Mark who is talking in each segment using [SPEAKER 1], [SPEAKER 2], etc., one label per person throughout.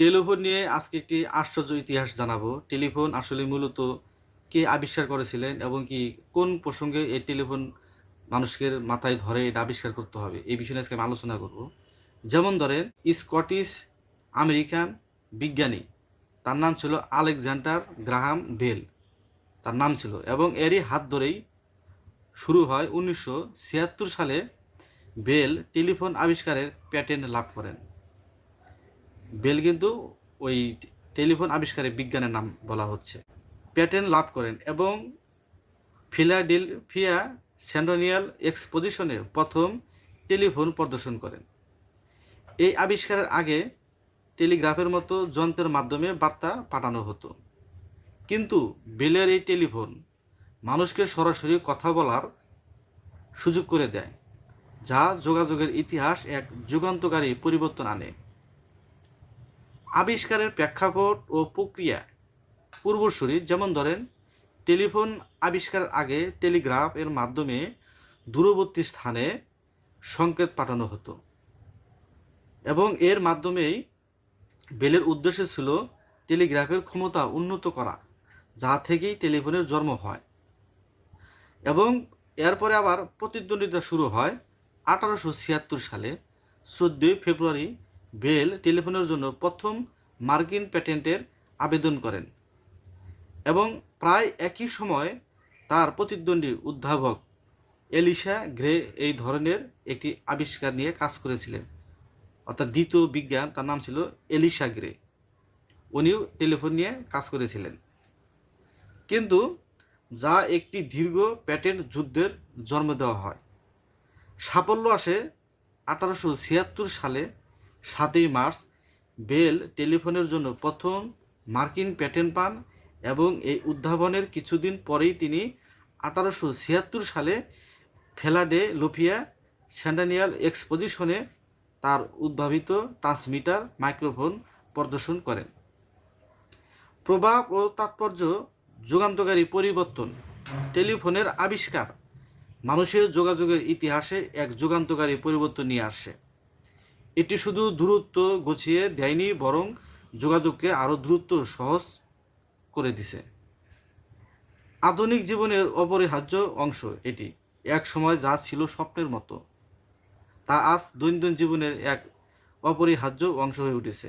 [SPEAKER 1] Telephone নিয়ে আজকে একটি আশ্চর্য ইতিহাস জানাব। টেলিফোন আসলে মূলত কে আবিষ্কার করেছিলেন এবং কি কোন প্রসঙ্গে এই টেলিফোন মানুষের মাথায় ধরে এটা আবিষ্কার করতে হবে, এই বিষয়ে আজকে আমি আলোচনা করব। যেমন ধরেন, স্কটিশ আমেরিকান বিজ্ঞানী, তার নাম ছিল আলেকজান্ডার গ্রাহাম বেল, তার নাম ছিল এবং এরই হাত ধরেই শুরু হয় উনিশশো ছিয়াত্তর সালে বেল টেলিফোন আবিষ্কারের প্যাটেন্ট লাভ করেন। বেল কিন্তু ওই টেলিফোন আবিষ্কারের বিজ্ঞানের নাম বলা হচ্ছে। প্যাটেন্ট লাভ করেন এবং ফিলাডেলফিয়া স্যান্ডোনিয়াল এক্সপোজিশনে প্রথম টেলিফোন প্রদর্শন করেন। এই আবিষ্কারের আগে টেলিগ্রাফের মতো যন্ত্রের মাধ্যমে বার্তা পাঠানো হতো। কিন্তু বেলের এই টেলিফোন মানুষকে সরাসরি কথা বলার সুযোগ করে দেয়, যা যোগাযোগের ইতিহাস এক যুগান্তকারী পরিবর্তন আনে। আবিষ্কারের প্রেক্ষাপট ও প্রক্রিয়া। পূর্বসূরি যেমন ধরেন, টেলিফোন আবিষ্কারের আগে টেলিগ্রাফ এর মাধ্যমে দূরবর্তী স্থানে সংকেত পাঠানো হতো এবং এর মাধ্যমেই বেলের উদ্দেশ্য ছিল টেলিগ্রাফের ক্ষমতা উন্নত করা, যা থেকেই টেলিফোনের জন্ম হয়। এবং এরপরে আবার প্রতিদ্বন্দ্বিতা শুরু হয় আঠারোশো ছিয়াত্তর সালে, চোদ্দোই ফেব্রুয়ারি বেল টেলিফোনের জন্য প্রথম মার্কিন প্যাটেন্টের আবেদন করেন এবং প্রায় একই সময় তার প্রতিদ্বন্দ্বী উদ্ভাবক এলিশা গ্রে এই ধরনের একটি আবিষ্কার নিয়ে কাজ করেছিলেন। অর্থাৎ দ্বিতীয় বিজ্ঞান, তার নাম ছিল এলিশা গ্রে। উনিও টেলিফোন নিয়ে কাজ করেছিলেন। কিন্তু যা একটি দীর্ঘ প্যাটেন্ট যুদ্ধের জন্ম দেওয়া হয়। সাফল্য আসে আঠারোশো ছিয়াত্তর সালে সাতই মার্চ, বেল টেলিফোনের জন্য প্রথম মার্কিন প্যাটেন্ট পান এবং এই উদ্ভাবনের কিছুদিন পরেই তিনি আঠারোশো ছিয়াত্তর সালে ফেলাডে লোফিয়া স্যান্ডানিয়াল এক্সপোজিশনে তার উদ্ভাবিত ট্রান্সমিটার মাইক্রোফোন প্রদর্শন করেন। প্রভাব ও তাৎপর্য যুগান্তকারী পরিবর্তন, টেলিফোনের আবিষ্কার, মানুষের যোগাযোগের ইতিহাসে এক যুগান্তকারী পরিবর্তন নিয়ে আসে। এটি শুধু দূরত্ব গুছিয়ে দেয়নি, বরং যোগাযোগকে আরও দ্রুত সহজ করে দিছে। আধুনিক জীবনের অপরিহার্য অংশ এটি। এক সময় যা ছিল স্বপ্নের মতো, তা আজ দৈনন্দিন জীবনের এক অপরিহার্য অংশ হয়ে উঠেছে।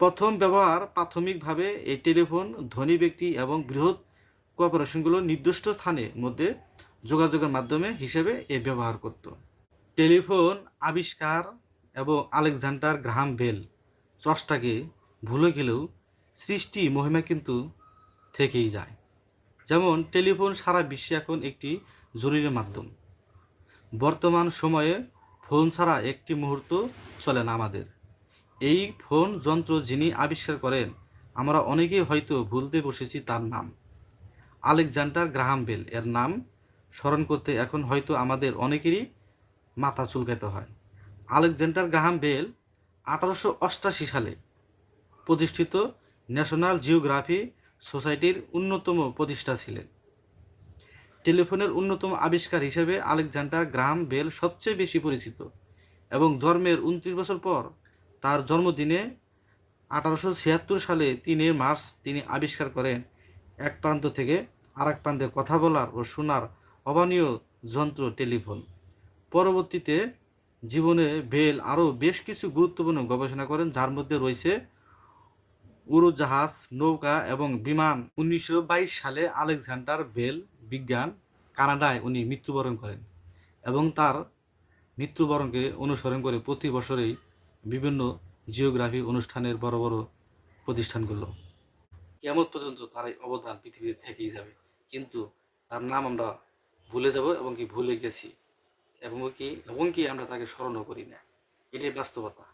[SPEAKER 1] প্রথম ব্যবহার প্রাথমিকভাবে এই টেলিফোন, ধনী ব্যক্তি এবং বৃহৎ কর্পোরেশনগুলো নির্দিষ্ট স্থানের মধ্যে যোগাযোগের মাধ্যমে হিসেবে এ ব্যবহার করত। টেলিফোন আবিষ্কার এবং আলেকজান্ডার গ্রাহাম বেল। স্রষ্টাকে ভুলে গেলেও সৃষ্টি মহিমা কিন্তু থেকেই যায়। যেমন টেলিফোন সারা বিশ্বে এখন একটি জরুরি মাধ্যম। বর্তমান সময়ে ফোন ছাড়া একটি মুহূর্ত চলে না আমাদের। এই ফোন যন্ত্র যিনি আবিষ্কার করেন, আমরা অনেকেই হয়তো ভুলতে বসেছি তার নাম। আলেকজান্ডার গ্রাহাম বেল, এর নাম স্মরণ করতে এখন হয়তো আমাদের অনেকেরই মাথা চুলকাতে হয়। আলেকজান্ডার গ্রাহাম বেল আঠারোশো অষ্টাশি সালে প্রতিষ্ঠিত ন্যাশনাল জিওগ্রাফি সোসাইটির অন্যতম প্রতিষ্ঠা ছিলেন। টেলিফোনের অন্যতম আবিষ্কার হিসেবে আলেকজান্ডার গ্রাহাম বেল সবচেয়ে বেশি পরিচিত এবং জন্মের উনত্রিশ বছর পর তার জন্মদিনে আঠারোশো ছিয়াত্তর সালে তিনে মার্চ তিনি আবিষ্কার করেন, এক প্রান্ত থেকে আরেক প্রান্তে কথা বলার ও শোনার অবানীয় যন্ত্র টেলিফোন। পরবর্তীতে জীবনে বেল আরও বেশ কিছু গুরুত্বপূর্ণ গবেষণা করেন, যার মধ্যে রয়েছে উড়োজাহাজ, নৌকা এবং বিমান। উনিশশো বাইশ সালে আলেকজান্ডার বেল বিজ্ঞান কানাডায় উনি মৃত্যুবরণ করেন এবং তার মৃত্যুবরণকে অনুসরণ করে প্রতি বছরেই বিভিন্ন জিওগ্রাফি অনুষ্ঠানের বড় বড় প্রতিষ্ঠানগুলো কেমন পর্যন্ত তার এই অবদান পৃথিবীতে থেকেই যাবে, কিন্তু তার নাম আমরা ভুলে যাব এবং কি ভুলে গেছি। এবং কি এবং কি আমরা তাকে স্মরণও করি না। এটাই বাস্তবতা।